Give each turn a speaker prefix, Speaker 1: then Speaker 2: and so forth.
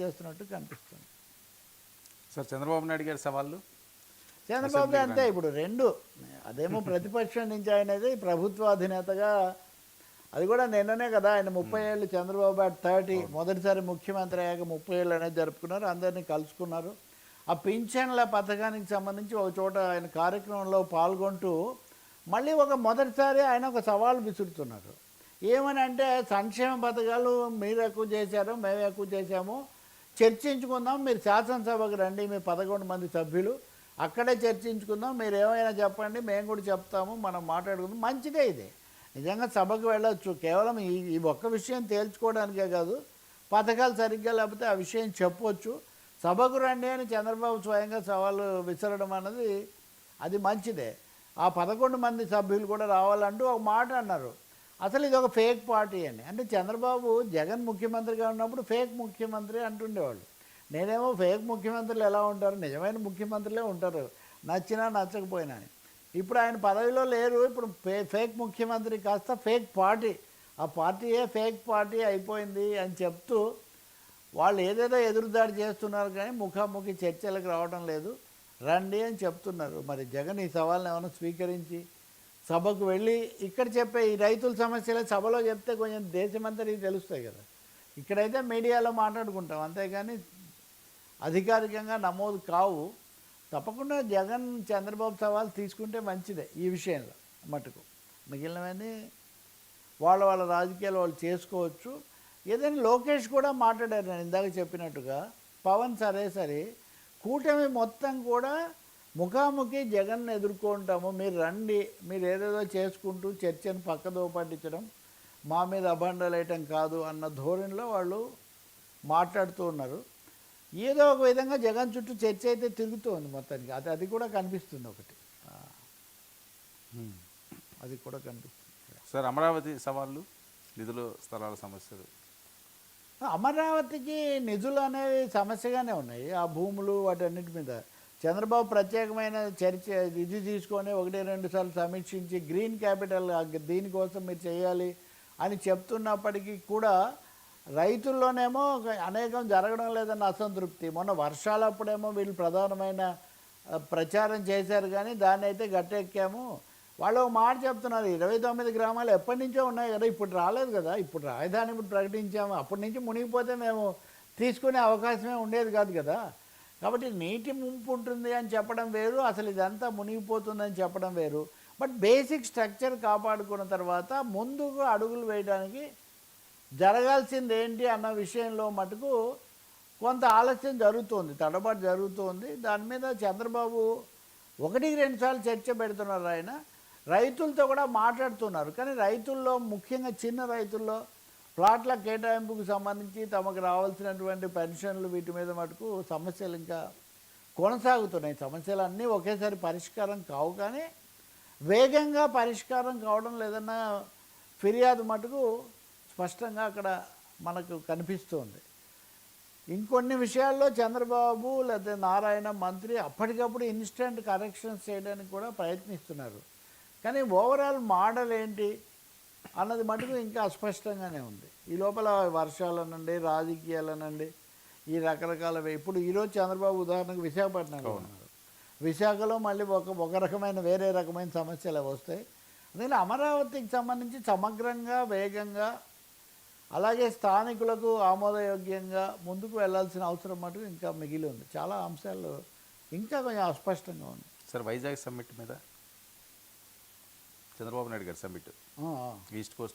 Speaker 1: చేస్తున్నట్టు కనిపిస్తుంది.
Speaker 2: సార్ చంద్రబాబు నాయుడు గారి సవాళ్ళు?
Speaker 1: చంద్రబాబు అంతే ఇప్పుడు రెండు. అదేమో ప్రతిపక్షం నుంచి ఆయనది ప్రభుత్వ అధినేతగా అది కూడా నిన్ననే కదా ఆయన ముప్పై ఏళ్ళు చంద్రబాబు అట్ థర్టీ మొదటిసారి ముఖ్యమంత్రి అయ్యాక ముప్పై ఏళ్ళు అనేది జరుపుకున్నారు. అందరినీ కలుసుకున్నారు. ఆ పింఛన్ల పథకానికి సంబంధించి ఒక చోట ఆయన కార్యక్రమంలో పాల్గొంటూ మళ్ళీ ఒక మొదటిసారి ఆయన ఒక సవాల్ విసురుతున్నారు. ఏమని అంటే సంక్షేమ పథకాలు మీరు ఎక్కువ చేశారు మేము ఎక్కువ చేశాము చర్చించుకుందాం. మీరు శాసనసభకు రండి మీ పదకొండు మంది సభ్యులు. అక్కడే చర్చించుకుందాం. మీరు ఏమైనా చెప్పండి మేము కూడా చెప్తాము మనం మాట్లాడుకుందాం. మంచిదే ఇది. నిజంగా సభకు వెళ్ళొచ్చు. కేవలం ఈ ఈ ఒక్క విషయం తేల్చుకోవడానికే కాదు పథకాలు సరిగ్గా లేకపోతే ఆ విషయం చెప్పొచ్చు. సభకు రండి అని చంద్రబాబు స్వయంగా సవాలు విసరడం అన్నది అది మంచిదే. ఆ పదకొండు మంది సభ్యులు కూడా రావాలంటూ ఒక మాట అన్నారు. అసలు ఇది ఒక ఫేక్ పార్టీ అని. అంటే చంద్రబాబు జగన్ ముఖ్యమంత్రిగా ఉన్నప్పుడు ఫేక్ ముఖ్యమంత్రి అంటుండేవాళ్ళు. నేనేమో ఫేక్ ముఖ్యమంత్రులు ఎలా ఉంటారు? నిజమైన ముఖ్యమంత్రులే ఉంటారు. నచ్చినా నచ్చకపోయినా అని. ఇప్పుడు ఆయన పదవిలో లేరు. ఇప్పుడు ఫే ఫేక్ ముఖ్యమంత్రి కాస్త ఫేక్ పార్టీ. ఆ పార్టీయే ఫేక్ పార్టీ అయిపోయింది అని చెప్తూ వాళ్ళు ఏదేదో ఎదురుదాడి చేస్తున్నారు కానీ ముఖాముఖి చర్చలకు రావడం లేదు. రండి అని చెప్తున్నారు. మరి జగన్ ఈ సవాల్ని ఏమైనా స్వీకరించి సభకు వెళ్ళి ఇక్కడ చెప్పే ఈ రైతుల సమస్యలు సభలో చెప్తే కొంచెం దేశమంతరికి తెలుస్తాయి కదా. ఇక్కడైతే మీడియాలో మాట్లాడుకుంటాం. అంతేగాని అధికారికంగా నమోదు కావు. తప్పకుండా జగన్ చంద్రబాబు సవాల్ తీసుకుంటే మంచిదే ఈ విషయంలో మటుకు. మిగిలినవన్నీ వాళ్ళ వాళ్ళ రాజకీయాలు వాళ్ళు చేసుకోవచ్చు. ఏదైనా లోకేష్ కూడా మాట్లాడారు. నేను ఇందాక చెప్పినట్టుగా పవన్ సరే సరే కూటమి మొత్తం కూడా ముఖాముఖి జగన్ ఎదుర్కొంటాము. మీరు రండి. మీరు ఏదేదో చేసుకుంటూ చర్చను పక్కదో పట్టించడం మా మీద అభండాలేయటం కాదు అన్న ధోరణిలో వాళ్ళు మాట్లాడుతూ ఉన్నారు. ఏదో ఒక విధంగా జగన్ చుట్టూ చర్చ అయితే తిరుగుతోంది మొత్తానికి. అది అది కూడా కనిపిస్తుంది ఒకటి. అది కూడా కనిపిస్తుంది.
Speaker 2: సార్ అమరావతి సవాళ్ళు నిధులు స్థలాల సమస్యలు.
Speaker 1: అమరావతికి నిధులు అనేవి సమస్యగానే ఉన్నాయి. ఆ భూములు వాటన్నిటి మీద చంద్రబాబు ప్రత్యేకమైన చర్చ ఇది తీసుకొని ఒకటి రెండు సార్లు సమీక్షించి గ్రీన్ క్యాపిటల్ దీనికోసం మీరు చేయాలి అని చెప్తున్నప్పటికీ కూడా రైతుల్లోనేమో అనేకం జరగడం లేదన్న అసంతృప్తి. మొన్న వర్షాలప్పుడేమో వీళ్ళు ప్రధానమైన ప్రచారం చేశారు కానీ దాన్ని అయితే గట్టెక్కాము. వాళ్ళు ఒక మాట చెప్తున్నారు ఇరవై తొమ్మిది గ్రామాలు ఎప్పటి నుంచో ఉన్నాయి కదా ఇప్పుడు రాలేదు కదా ఇప్పుడు రాజధాని ఇప్పుడు ప్రకటించాము అప్పటి నుంచి మునిగిపోతే మేము తీసుకునే అవకాశమే ఉండేది కాదు కదా. కాబట్టి నీటి ముంపు ఉంటుంది అని చెప్పడం వేరు అసలు ఇదంతా మునిగిపోతుందని చెప్పడం వేరు. బట్ బేసిక్ స్ట్రక్చర్ కాపాడుకున్న తర్వాత ముందుకు అడుగులు వేయడానికి జరగాల్సింది ఏంటి అన్న విషయంలో మటుకు కొంత ఆలస్యం జరుగుతోంది తడబాటు జరుగుతోంది. దాని మీద చంద్రబాబు ఒకటికి రెండు సార్లు చర్చ పెడుతున్నారు ఆయన. రైతులతో కూడా మాట్లాడుతున్నారు. కానీ రైతుల్లో ముఖ్యంగా చిన్న రైతుల్లో ప్లాట్ల కేటాయింపుకు సంబంధించి తమకు రావాల్సినటువంటి పెన్షన్లు వీటి మీద మటుకు సమస్యలు ఇంకా కొనసాగుతున్నాయి. సమస్యలు అన్నీ ఒకేసారి పరిష్కారం కావు కానీ వేగంగా పరిష్కారం కావడం లేదన్న ఫిర్యాదు మటుకు స్పష్టంగా అక్కడ మనకు కనిపిస్తుంది. ఇంకొన్ని విషయాల్లో చంద్రబాబు లేదా నారాయణ మంత్రి అప్పటికప్పుడు ఇన్స్టెంట్ కరెక్షన్స్ చేయడానికి కూడా ప్రయత్నిస్తున్నారు. కానీ ఓవరాల్ మోడల్ ఏంటి అన్నది మటుకు ఇంకా అస్పష్టంగానే ఉంది. ఈ లోపల వర్షాలనండి రాజకీయాలనండి ఈ రకరకాల ఇప్పుడు ఈరోజు చంద్రబాబు ఉదాహరణకు విశాఖపట్నంలో ఉన్నారు. విశాఖలో మళ్ళీ ఒక ఒక రకమైన వేరే రకమైన సమస్యలు వస్తాయి. అందుకని అమరావతికి సంబంధించి సమగ్రంగా వేగంగా అలాగే స్థానికులకు ఆమోదయోగ్యంగా ముందుకు వెళ్ళాల్సిన అవసరం మటుకు ఇంకా మిగిలి ఉంది. చాలా అంశాలు ఇంకా కొంచెం అస్పష్టంగా ఉంది
Speaker 2: సార్ వైజాగ్ సమ్మిట్ మీద? చంద్రబాబు నాయుడు గారి సమ్మిట్. East Coast